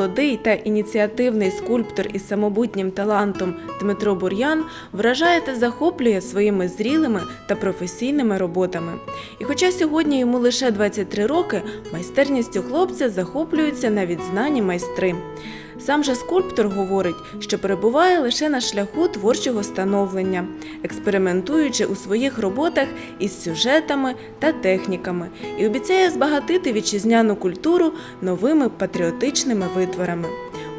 Молодий та ініціативний скульптор із самобутнім талантом Дмитро Бур'ян вражає та захоплює своїми зрілими та професійними роботами. І хоча сьогодні йому лише 23 роки, майстерністю хлопця захоплюються навіть знані майстри. Сам же скульптор говорить, що перебуває лише на шляху творчого становлення, експериментуючи у своїх роботах із сюжетами та техніками, і обіцяє збагатити вітчизняну культуру новими патріотичними витворами.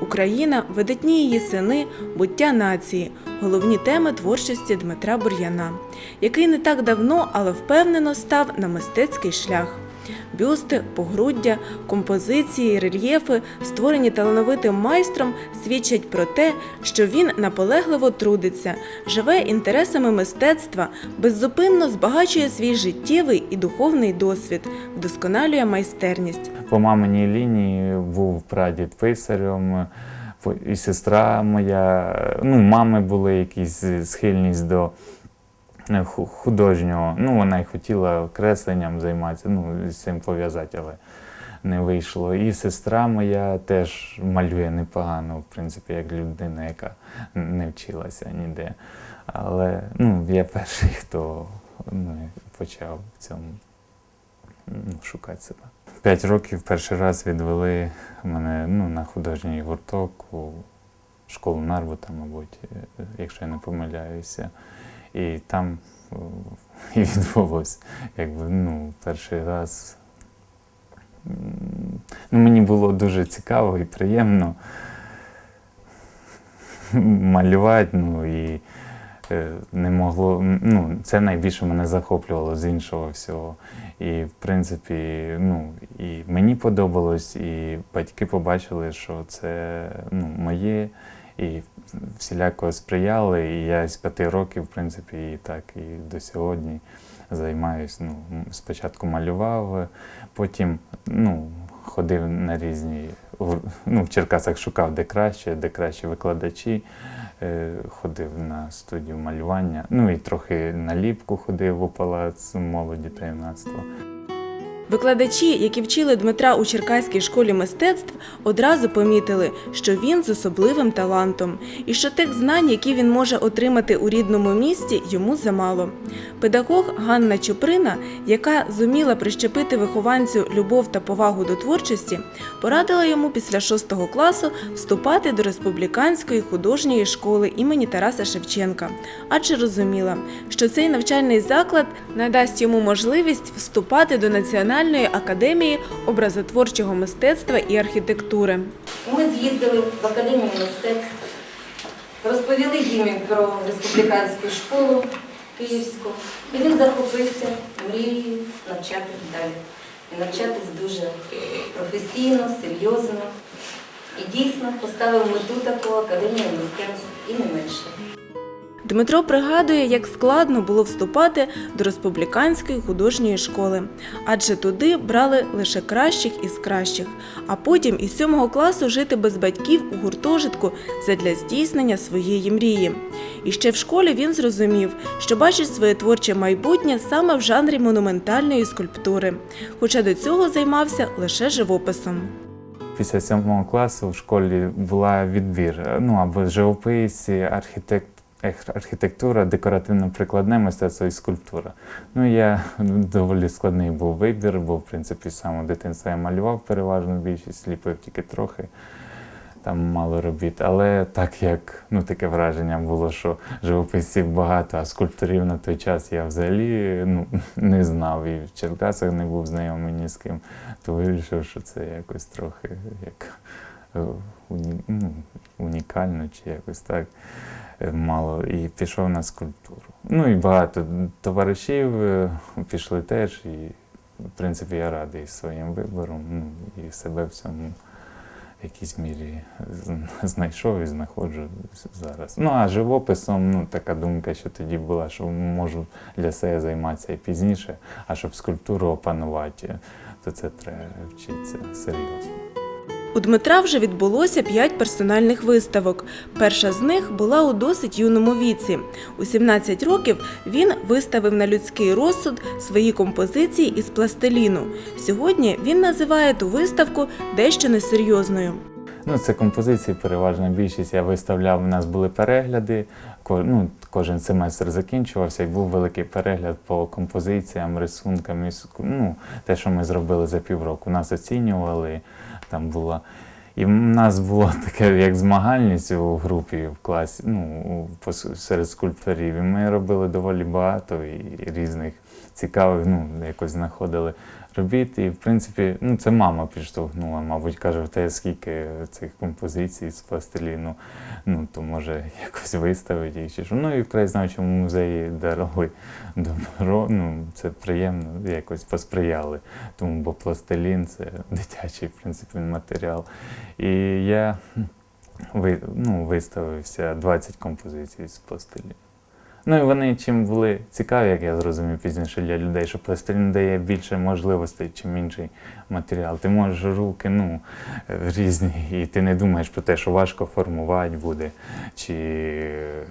Україна, видатні її сини, буття нації головні теми творчості Дмитра Бур'яна, який не так давно, але впевнено став на мистецький шлях. Бюсти, погруддя, композиції, рельєфи, створені талановитим майстром, свідчать про те, що він наполегливо трудиться, живе інтересами мистецтва, беззупинно збагачує свій життєвий і духовний досвід, вдосконалює майстерність. По маминій лінії був прадід писарем, і сестра моя. Ну, мами були якісь схильність до художнього. Ну, вона й хотіла кресленням займатися, ну, з цим пов'язати, але не вийшло. І сестра моя теж малює непогано, в принципі, як людина, яка не вчилася ніде. Але ну, я перший, хто ну, почав в цьому ну, шукати себе. П'ять років перший раз відвели мене ну, на художній гурток у школу Нарбута, мабуть, е, якщо я не помиляюся. І там і відбулося, якби, ну, перший раз. Ну, мені було дуже цікаво і приємно малювати, ну і е, не могло. Ну, це найбільше мене захоплювало з іншого всього. І, в принципі, ну, і мені подобалось, і батьки побачили, що це ну, моє, і всіляко сприяли. І я з п'яти років, в принципі, і так і до сьогодні займаюсь. Ну, спочатку малював, потім ну, ходив на різні. Ну, в Черкасах шукав де краще, де кращі викладачі. Е, Ходив на студію малювання, ну і трохи на ліпку ходив у палац молоді та юнацтва. Викладачі, які вчили Дмитра у Черкаській школі мистецтв, одразу помітили, що він з особливим талантом, і що тих знань, які він може отримати у рідному місті, йому замало. Педагог Ганна Чуприна, яка зуміла прищепити вихованцю любов та повагу до творчості, порадила йому після шостого класу вступати до республіканської художньої школи імені Тараса Шевченка, адже розуміла, що цей навчальний заклад надасть йому можливість вступати до Національної академії образотворчого мистецтва і архітектури. Ми з'їздили в академію мистецтв, розповіли їм про республіканську школу київську, і він захопився мрією навчатись далі. І навчатись дуже професійно, серйозно. І дійсно поставив мету таку академію мистецтв і не менше. Дмитро пригадує, як складно було вступати до республіканської художньої школи, адже туди брали лише кращих із кращих, а потім із сьомого класу жити без батьків у гуртожитку задля здійснення своєї мрії. І ще в школі він зрозумів, що бачить своє творче майбутнє саме в жанрі монументальної скульптури, хоча до цього займався лише живописом. Після сьомого класу в школі була відбір. Ну або живопис, архітект, архітектура, декоративно-прикладне мистецтво і скульптура. Ну я доволі складний був вибір, бо в принципі з самого дитинства я малював переважно більшість, ліпив тільки трохи. Там мало робіт, але так як ну таке враження було, що живописців багато, а скульпторів на той час я взагалі ну, не знав і в Черкасах не був знайомий ні з ким, то вирішив, що це якось трохи як е, уні, ну, унікально чи якось так мало. І пішов на скульптуру. Ну і багато товаришів е, пішли теж, і в принципі я радий своїм вибором ну, і себе в цьому в якійсь мірі знайшов і знаходжу зараз. Ну а живописом, ну така думка, що тоді була, що можу для себе займатися і пізніше, а щоб скульптуру опанувати, то це треба вчитися серйозно. У Дмитра вже відбулося п'ять персональних виставок. Перша з них була у досить юному віці. У 17 років він виставив на людський розсуд свої композиції із пластиліну. Сьогодні він називає ту виставку дещо несерйозною. Ну, це композиції, переважна більшість. Я виставляв, у нас були перегляди. Ну, кожен семестр закінчувався і був великий перегляд по композиціям, рисункам. Ну, те, що ми зробили за півроку. Нас оцінювали, там була. І в нас було таке як змагальність у групі в класі, ну, серед скульпторів. І ми робили доволі багато і різних цікавих, ну, якось знаходили робіт. І, в принципі, ну, це мама підштовхнула, мабуть, каже, тебе скільки цих композицій з пластиліну, ну, то може якось виставити їх чи що. Ну і в краєзнавчому музеї дарили добро, ну, це приємно, якось посприяли. Тому, бо пластилін це дитячий, в принципі, матеріал. І я ви, ну, виставився 20 композицій з пластиліну. Ну і вони чим були цікаві, як я зрозумів пізніше для людей, що пластилін дає більше можливостей, чим інший матеріал. Ти можеш руки ну, е, різні, і ти не думаєш про те, що важко формувати буде, чи е,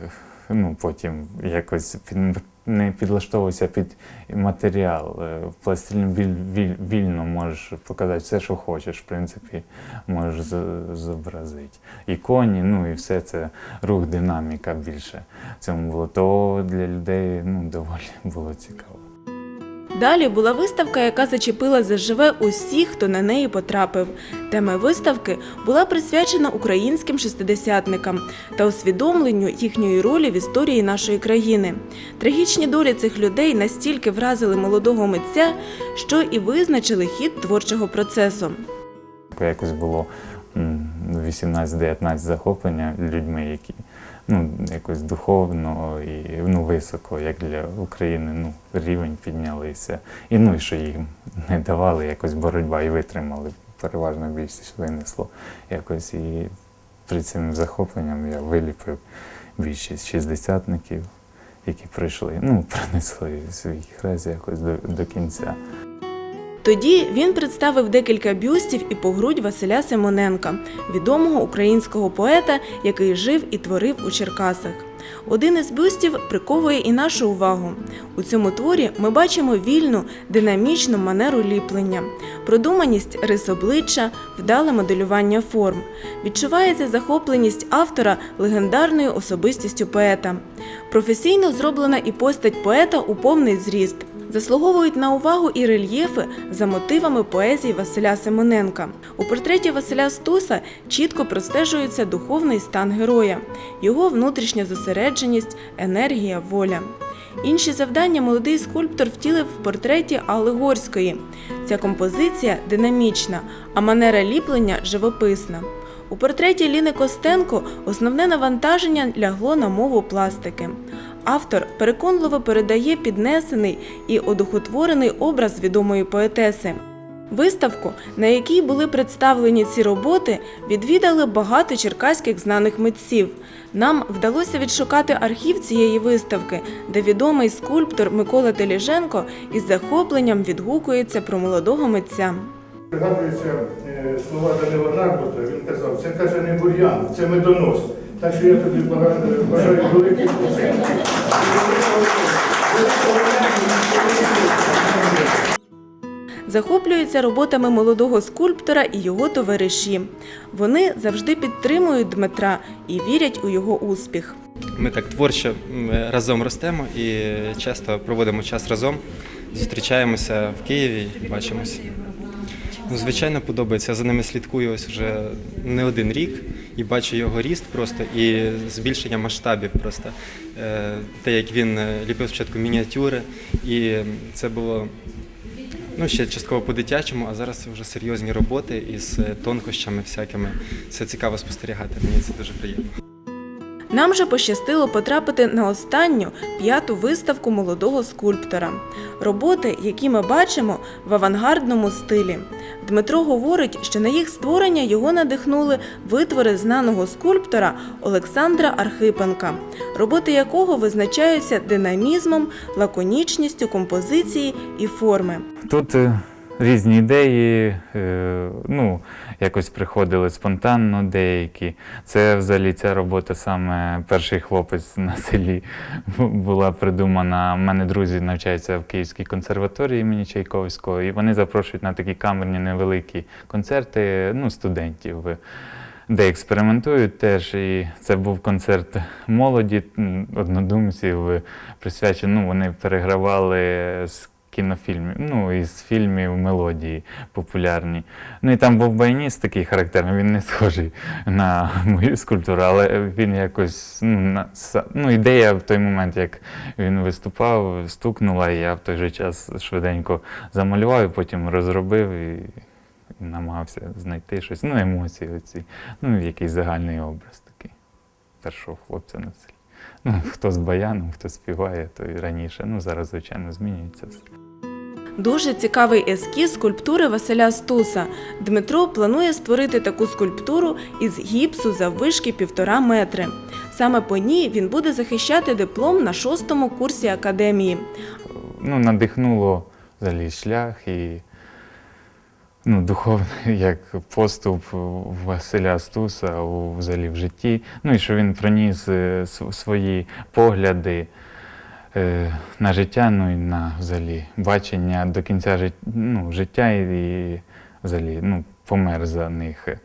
ну, потім якось під, не підлаштовуйся під матеріал. Е, пластилін віль, віль, вільно можеш показати все, що хочеш, в принципі, можеш зобразити. І коні, ну і все це рух, динаміка більше в цьому було, то для людей ну, доволі було цікаво. Далі була виставка, яка зачепила заживе усіх, хто на неї потрапив. Тема виставки була присвячена українським шестидесятникам та усвідомленню їхньої ролі в історії нашої країни. Трагічні долі цих людей настільки вразили молодого митця, що і визначили хід творчого процесу. Якось було м, 18-19 захоплення людьми, які ну, якось духовно і ну, високо, як для України, ну, рівень піднялися. І ну, і що їм не давали якось боротьба і витримали. Переважно більшість винесло якось. І при цим захопленням я виліпив більшість шістдесятників, які прийшли, ну, принесли свій хрест якось до, до кінця. Тоді він представив декілька бюстів і погрудь Василя Симоненка, відомого українського поета, який жив і творив у Черкасах. Один із бюстів приковує і нашу увагу. У цьому творі ми бачимо вільну, динамічну манеру ліплення, продуманість рис обличчя, вдале моделювання форм. Відчувається захопленість автора легендарною особистістю поета. Професійно зроблена і постать поета у повний зріст. Заслуговують на увагу і рельєфи за мотивами поезії Василя Симоненка. У портреті Василя Стуса чітко простежується духовний стан героя, його внутрішня зосередженість, енергія, воля. Інші завдання молодий скульптор втілив в портреті Алли Горської. Ця композиція динамічна, а манера ліплення живописна. У портреті Ліни Костенко основне навантаження лягло на мову пластики. Автор переконливо передає піднесений і одухотворений образ відомої поетеси. Виставку, на якій були представлені ці роботи, відвідали багато черкаських знаних митців. Нам вдалося відшукати архів цієї виставки, де відомий скульптор Микола Теліженко із захопленням відгукується про молодого митця. Пригадуються е, слова Данила Нарбута, він казав, це каже не бур'ян, це медонос. Так що я тобі бажаю великих успіхів. Захоплюються роботами молодого скульптора і його товариші. Вони завжди підтримують Дмитра і вірять у його успіх. Ми так творчо разом ростемо і часто проводимо час разом. Зустрічаємося в Києві, бачимося. Ну, звичайно, подобається. Я за ними слідкую ось вже не один рік і бачу його ріст просто і збільшення масштабів. Просто Е, те, як він е, ліпив спочатку мініатюри, і це було ну, ще частково по-дитячому, а зараз це вже серйозні роботи із е, тонкощами всякими. Це цікаво спостерігати. Мені це дуже приємно. Нам же пощастило потрапити на останню п'яту виставку молодого скульптора. Роботи, які ми бачимо в авангардному стилі. Дмитро говорить, що на їх створення його надихнули витвори знаного скульптора Олександра Архипенка, роботи якого визначаються динамізмом, лаконічністю композиції і форми. Тут е, різні ідеї, е, ну, якось приходили спонтанно деякі. Це взагалі ця робота саме перший хлопець на селі була придумана. У мене друзі навчаються в Київській консерваторії імені Чайковського, і вони запрошують на такі камерні невеликі концерти ну, студентів. де експериментують теж. І це був концерт молоді однодумців, присвячений. Ну, вони перегравали з кінофільмів, ну із фільмів мелодії популярні. Ну і там був баяніст такий характерний, він не схожий на мою скульптуру, але він якось ну, на, ну, ідея в той момент, як він виступав, стукнула, і я в той же час швиденько замалював, і потім розробив і, і намагався знайти щось, ну, емоції оці, ну, якийсь загальний образ такий першого хлопця на селі. Ну, хто з баяном, хто співає, то і раніше. Ну, зараз, звичайно, змінюється все. Дуже цікавий ескіз скульптури Василя Стуса. Дмитро планує створити таку скульптуру із гіпсу заввишки півтора метри. Саме по ній він буде захищати диплом на шостому курсі академії. ну, надихнуло взагалі шлях і ну, духовний як поступ Василя Стуса взагалі в житті. Ну і що він приніс е, свої погляди на життя, ну і на взагалі бачення до кінця жит, ну, життя і, взагалі ну, помер за них. е,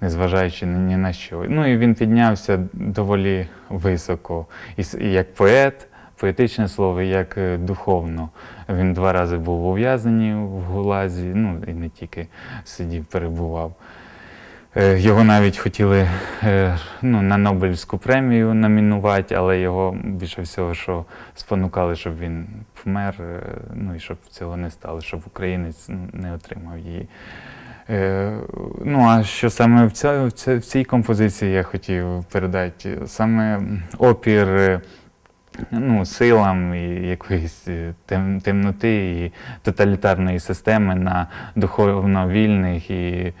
Незважаючи ні ні на що. Ну і він піднявся доволі високо. І, як поет, поетичне слово, як е, духовно. Він два рази був ув'язнений в Гулазі, ну і не тільки сидів, перебував. Е, Його навіть хотіли е, ну, на Нобелівську премію номінувати, але його більше всього, що спонукали, щоб він помер, е, ну і щоб цього не стало, щоб українець не отримав її. Ну, а що саме в, ця, в, цій композиції я хотів передати? Саме опір ну, силам і якоїсь тем, темноти і тоталітарної системи на духовно вільних і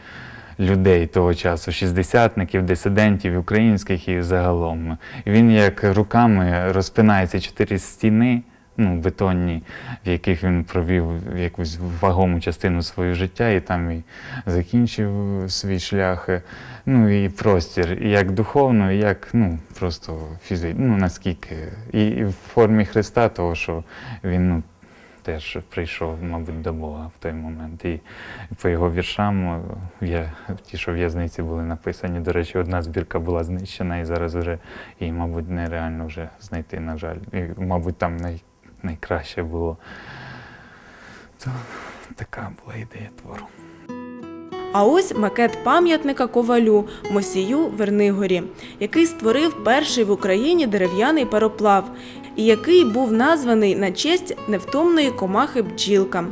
людей того часу, шістдесятників, дисидентів, українських і загалом. Він як руками розпинає ці чотири стіни. Ну, бетонні, в яких він провів якусь вагому частину свого життя, і там і закінчив свій шлях. Ну і простір, як духовно, як ну, просто фізично, ну наскільки. І в формі Христа, того, що він ну, теж прийшов, мабуть, до Бога в той момент. І по його віршам, е, я, ті, що в'язниці були написані, до речі, одна збірка була знищена, і зараз вже її, мабуть, нереально вже знайти, на жаль. І, мабуть, там най, найкраще було. То така була ідея твору. А ось макет пам'ятника ковалю Мосію Вернигорі, який створив перший в Україні дерев'яний пароплав, і який був названий на честь невтомної комахи бджілка.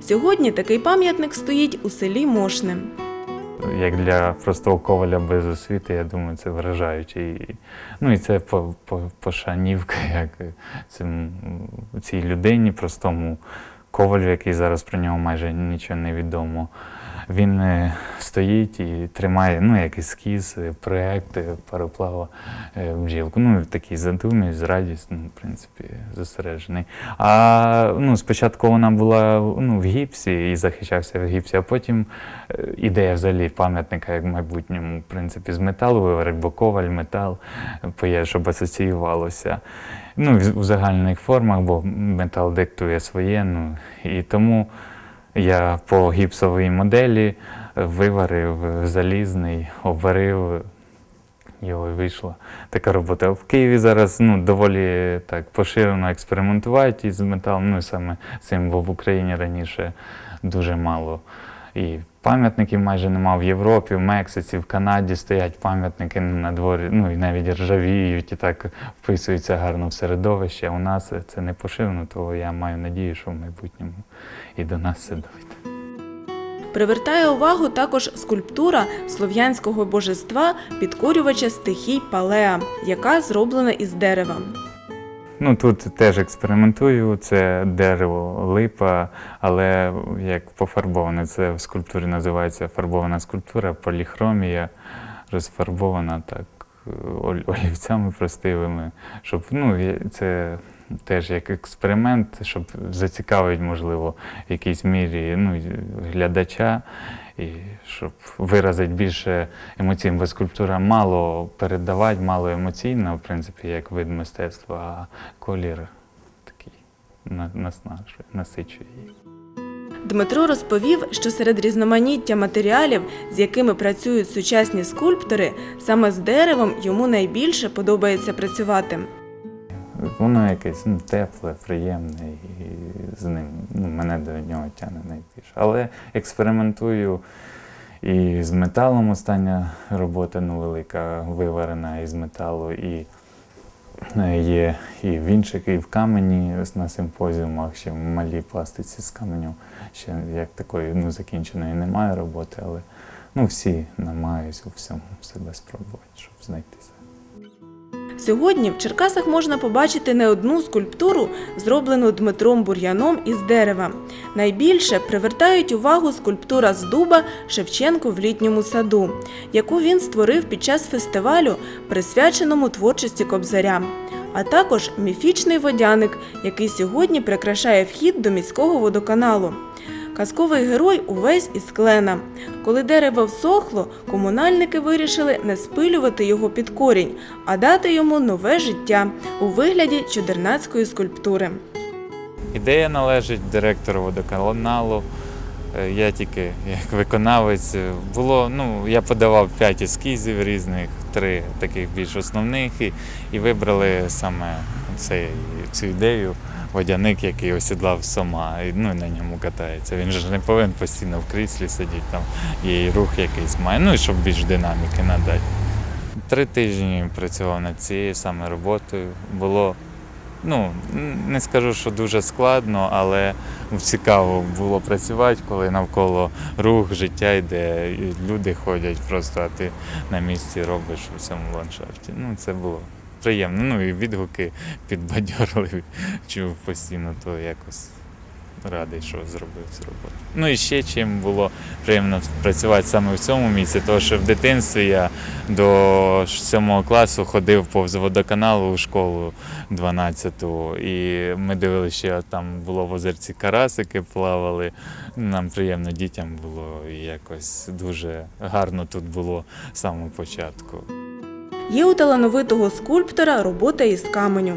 Сьогодні такий пам'ятник стоїть у селі Мошне. як для простого коваля без освіти, я думаю, це вражаюче. Ну і це по, по, пошанівка, як цим, цій людині, простому ковалю, який зараз про нього майже нічого не відомо. Він е, стоїть і тримає ну, як ескіз, е, проект е, пароплава е, бджілку. Ну, такий задумий, з радістю, ну, в принципі, зосереджений. А ну, спочатку вона була ну, в гіпсі і захищався в гіпсі, а потім ідея взагалі пам'ятника як в майбутньому, в принципі, з металу виварить, бо коваль, метал, поє, щоб асоціювалося. Ну, в в загальних формах, бо метал диктує своє. Ну, і тому я по гіпсовій моделі виварив залізний, обварив його і вийшла така робота. В Києві зараз ну, доволі так поширено експериментувати із металом. Ну і саме цим, бо в Україні раніше дуже мало. І пам'ятників майже нема в Європі, в Мексиці, в Канаді стоять пам'ятники на дворі, ну і навіть ржавіють і так вписуються гарно в середовище. У нас це не поширено, то я маю надію, що в майбутньому і до нас це дойде. Привертає увагу також скульптура слов'янського божества підкорювача стихій Палеа, яка зроблена із дерева. Ну тут теж експериментую. Це дерево, липа, але як пофарбоване. Це в скульптурі називається фарбована скульптура, поліхромія, розфарбована так олівцями простивими, щоб ну це. Теж як експеримент, щоб зацікавити, можливо, в якійсь мірі ну, глядача, і щоб виразити більше емоційно, бо скульптура мало передавати, мало емоційна, в принципі, як вид мистецтва, а колір такий на- наснажує, насичує її. Дмитро розповів, що серед різноманіття матеріалів, з якими працюють сучасні скульптори, саме з деревом йому найбільше подобається працювати. Воно якесь ну, тепле, приємне, і з ним ну, мене до нього тягне найбільше. Але експериментую і з металом остання робота ну, велика, виварена із металу, і е, є і в інших, і в камені ось на симпозіумах, ще в малій пластиці з каменю. Ще як такої ну, закінченої немає роботи, але ну, всі намагаюся у всьому себе спробувати, щоб знайти себе. Сьогодні в Черкасах можна побачити не одну скульптуру, зроблену Дмитром Бур'яном із дерева. Найбільше привертають увагу скульптура з дуба Шевченко в літньому саду, яку він створив під час фестивалю, присвяченому творчості Кобзаря. А також міфічний водяник, який сьогодні прикрашає вхід до міського водоканалу. Казковий герой увесь із клена. Коли дерево всохло, комунальники вирішили не спилювати його під корінь, а дати йому нове життя у вигляді чудернацької скульптури. Ідея належить директору водоканалу. Е, Я тільки як виконавець. Е, Було, ну, я подавав п'ять ескізів різних, три таких більш основних, і, і вибрали саме цей, цю ідею. Водяник, який осідлав сома, і ну, і на ньому катається. Він ж не повинен постійно в кріслі сидіти, там і рух якийсь має, ну і щоб більш динаміки надати. Три тижні працював над цією саме роботою. Було ну, не скажу, що дуже складно, але цікаво було працювати, коли навколо рух, життя йде, і люди ходять просто, а ти на місці робиш у цьому ландшафті. Ну, це було приємно. Ну і відгуки підбадьорили, чув постійно, то якось радий, що зробив цю роботу. Ну і ще чим було приємно працювати саме в цьому місці, тому що в дитинстві я до 7 класу ходив повз водоканалу у школу 12-ту, і ми дивилися, що там було в озерці карасики плавали. Нам приємно дітям було і якось дуже гарно тут було з самого початку. Є у талановитого скульптора робота із каменю.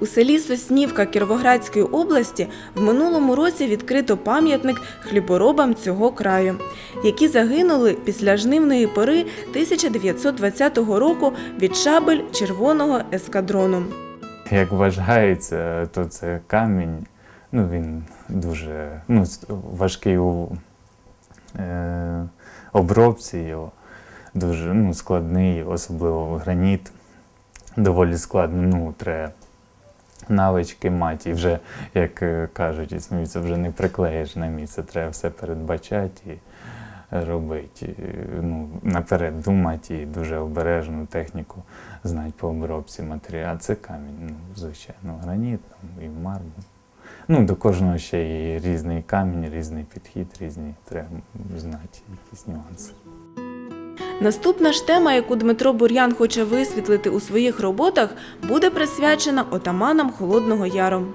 У селі Соснівка Кіровоградської області в минулому році відкрито пам'ятник хліборобам цього краю, які загинули після жнивної пори 1920 року від шабель червоного ескадрону. Як вважається, то це камінь. Ну, він дуже ну, важкий у е, обробці його, дуже ну, складний, особливо граніт. Доволі складно, ну, треба навички мати. І вже, як е, кажуть, і сміються, вже не приклеїш на місце, треба все передбачати і робити. Ну, наперед думати і дуже обережну техніку знати по обробці матеріалу. Це камінь, ну, звичайно, граніт там, і мармур. Ну, до кожного ще і різний камінь, різний підхід, різні треба знати якісь нюанси. Наступна ж тема, яку Дмитро Бур'ян хоче висвітлити у своїх роботах, буде присвячена отаманам Холодного Яру.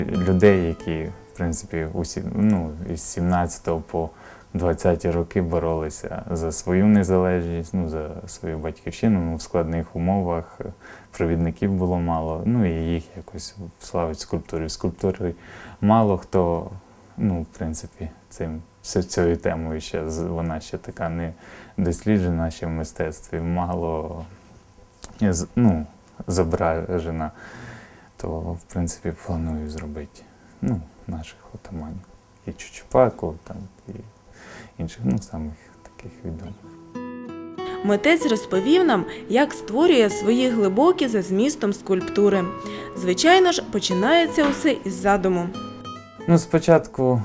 людей, які, в принципі, усі, ну, із 17 по 20 роки боролися за свою незалежність, ну, за свою батьківщину ну, в складних умовах. Провідників було мало, ну і їх якось славить скульптурі. Скульптури мало хто, ну, в принципі, цим, цією темою ще вона ще така не досліджена ще в мистецтві, мало ну, зображена то в принципі планую зробити ну, наших отаманів. І Чучупаку, там, і інших, ну, самих таких відомих. Митець розповів нам, як створює свої глибокі за змістом скульптури. Звичайно ж, починається усе із задуму. Ну, спочатку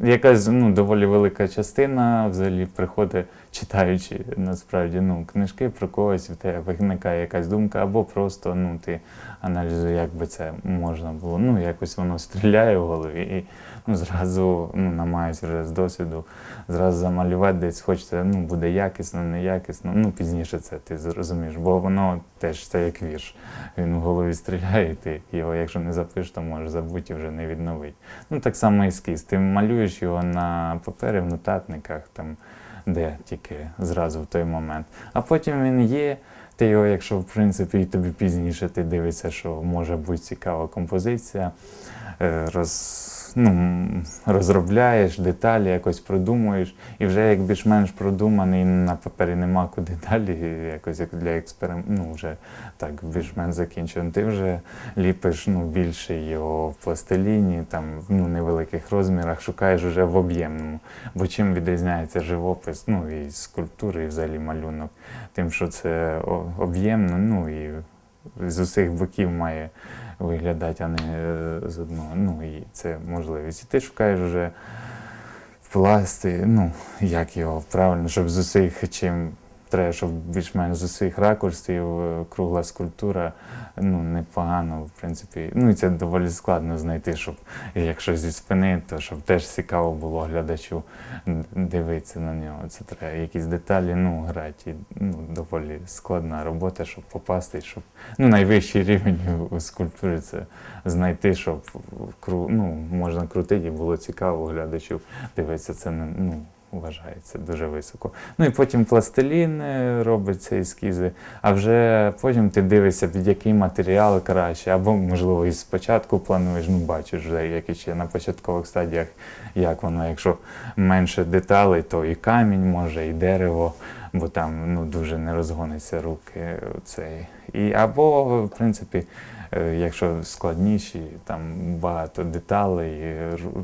якась ну, доволі велика частина взагалі приходить, читаючи насправді ну, книжки про когось, в тебе виникає якась думка, або просто ну, ти аналізуєш, як би це можна було. Ну, якось воно стріляє в голові і ну, зразу ну, намагаюся вже з досвіду зразу замалювати десь хочеться, ну, буде якісно, неякісно. Ну, пізніше це ти зрозумієш, бо воно теж це як вірш. Він в голові стріляє, і ти його, якщо не запишеш, то можеш забути і вже не відновити. Ну, так само ескіз. Ти малюєш його на папері, в нотатниках, там, де тільки зразу в той момент. А потім він є. Ти його, якщо в принципі і тобі пізніше ти дивишся, що може бути цікава композиція, е, роз, ну, розробляєш деталі, якось продумуєш, і вже як більш-менш продуманий на папері нема куди далі, якось як для експерименту, ну вже так більш-менш закінчено. Ти вже ліпиш ну, більше його в пластиліні, там ну, невеликих розмірах, шукаєш вже в об'ємному. Бо чим відрізняється живопис, ну і скульптури, і взагалі малюнок, тим, що це об'ємно, ну і з усіх боків має виглядати, а не е, з одного. Ну і це можливість. І ти шукаєш вже пласти, ну, як його правильно, щоб з усіх чим щоб більш-менш з усіх ракурсів е, кругла скульптура, ну, непогано, в принципі. Ну і це доволі складно знайти, щоб якщо зі спини, то щоб теж цікаво було глядачу дивитися на нього. Це треба якісь деталі, ну, грати. Ну, доволі складна робота, щоб попасти, щоб ну, найвищий рівень у скульптурі це знайти, щоб ну, можна крутити і було цікаво глядачу дивитися. Це ну, вважається дуже високо. Ну і потім пластилін е, робиться ескізи, а вже потім ти дивишся, під який матеріал краще, або, можливо, і спочатку плануєш, ну бачиш вже, як і ще на початкових стадіях, як воно, якщо менше деталей, то і камінь може, і дерево, бо там ну, дуже не розгониться руки. Цей. І, або, в принципі, е, якщо складніші, там багато деталей,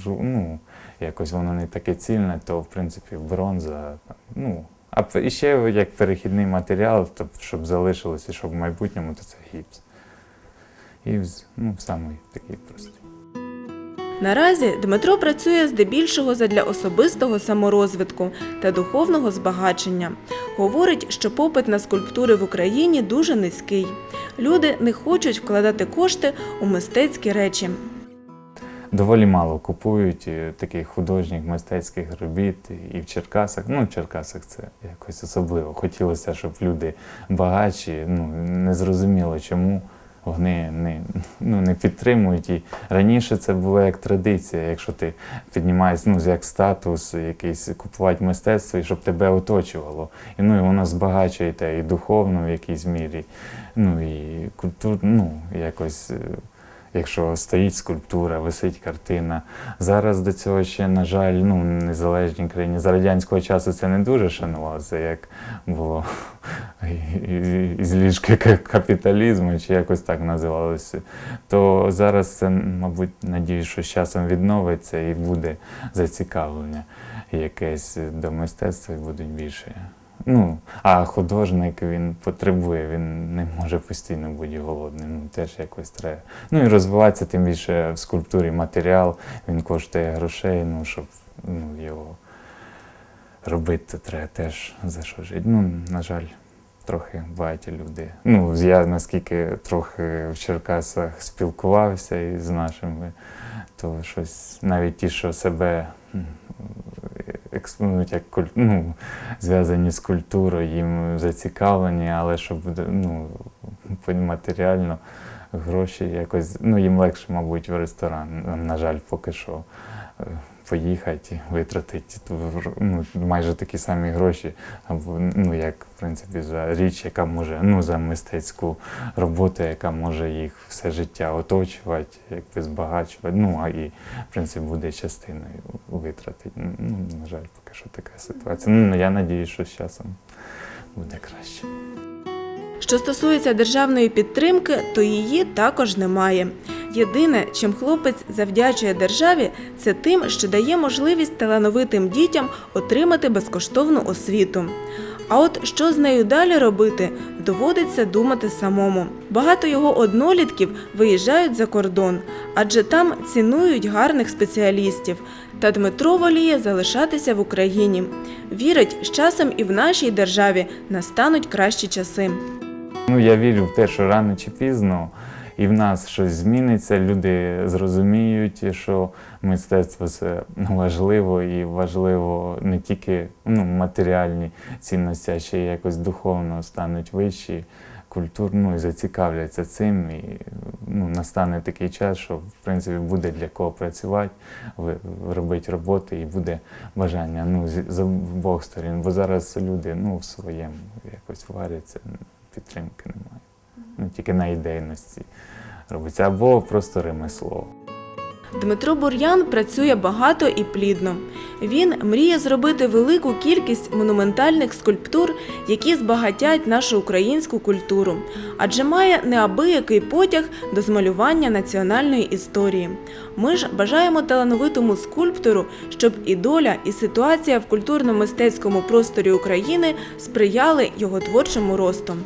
ну, якось воно не таке цільне, то в принципі бронза. Ну, а і ще як перехідний матеріал, то щоб залишилося, щоб в майбутньому, то це гіпс. І ну, самий такий простий. Наразі Дмитро працює здебільшого задля особистого саморозвитку та духовного збагачення. Говорить, що попит на скульптури в Україні дуже низький. Люди не хочуть вкладати кошти у мистецькі речі. Доволі мало купують е, таких художніх мистецьких робіт і в Черкасах. Ну, в Черкасах це якось особливо. Хотілося, щоб люди багатші, ну не зрозуміло чому. Вони не, ну, не підтримують. І раніше це було як традиція, якщо ти піднімаєш ну, як статус, якийсь купувати мистецтво, і щоб тебе оточувало. І, ну, і воно збагачує те і духовно в якійсь мірі, ну і культурно, ну, якось. Якщо стоїть скульптура, висить картина. Зараз до цього ще, на жаль, ну, незалежній країні. За радянського часу це не дуже шанувалося, як було із ліжки капіталізму, чи якось так називалося. То зараз це, мабуть, надію, що з часом відновиться і буде зацікавлення якесь до мистецтва і будуть більше. Ну, а художник він потребує, він не може постійно бути голодним. Теж якось треба. Ну і розвиватися, тим більше в скульптурі матеріал, він коштує грошей, ну, щоб ну, його робити, то треба теж за що жити. Ну, на жаль, трохи багаті люди. Ну, я наскільки трохи в Черкасах спілкувався із нашими, то щось навіть ті, що себе експонують як куль... ну, зв'язані з культурою, їм зацікавлені, але щоб ну, матеріально гроші якось, ну їм легше, мабуть, в ресторан. На жаль, поки що поїхати, витратити ну, майже такі самі гроші, або ну як в принципі за річ, яка може, ну за мистецьку роботу, яка може їх все життя оточувати, якби збагачувати. Ну а і в принципі буде частиною витратити. Ну, на жаль, поки що така ситуація. Ну я надіюсь, що з часом буде краще. Що стосується державної підтримки, то її також немає. Єдине, чим хлопець завдячує державі, це тим, що дає можливість талановитим дітям отримати безкоштовну освіту. А от що з нею далі робити, доводиться думати самому. Багато його однолітків виїжджають за кордон, адже там цінують гарних спеціалістів. Та Дмитро воліє залишатися в Україні. Вірить, з часом і в нашій державі настануть кращі часи. Ну, я вірю в те, що рано чи пізно і в нас щось зміниться. Люди зрозуміють, що мистецтво це важливо і важливо не тільки ну, матеріальні цінності, а ще й якось духовно стануть вищі, культурно і зацікавляться цим. І ну, настане такий час, що в принципі буде для кого працювати, робити роботи і буде бажання ну, з обох сторін. Бо зараз люди ну, в своєму якось варяться, підтримки немає. Ну, тільки на ідейності робиться, або просто ремесло. Дмитро Бур'ян працює багато і плідно. Він мріє зробити велику кількість монументальних скульптур, які збагатять нашу українську культуру, адже має неабиякий потяг до змалювання національної історії. Ми ж бажаємо талановитому скульптору, щоб і доля, і ситуація в культурно-мистецькому просторі України сприяли його творчому росту.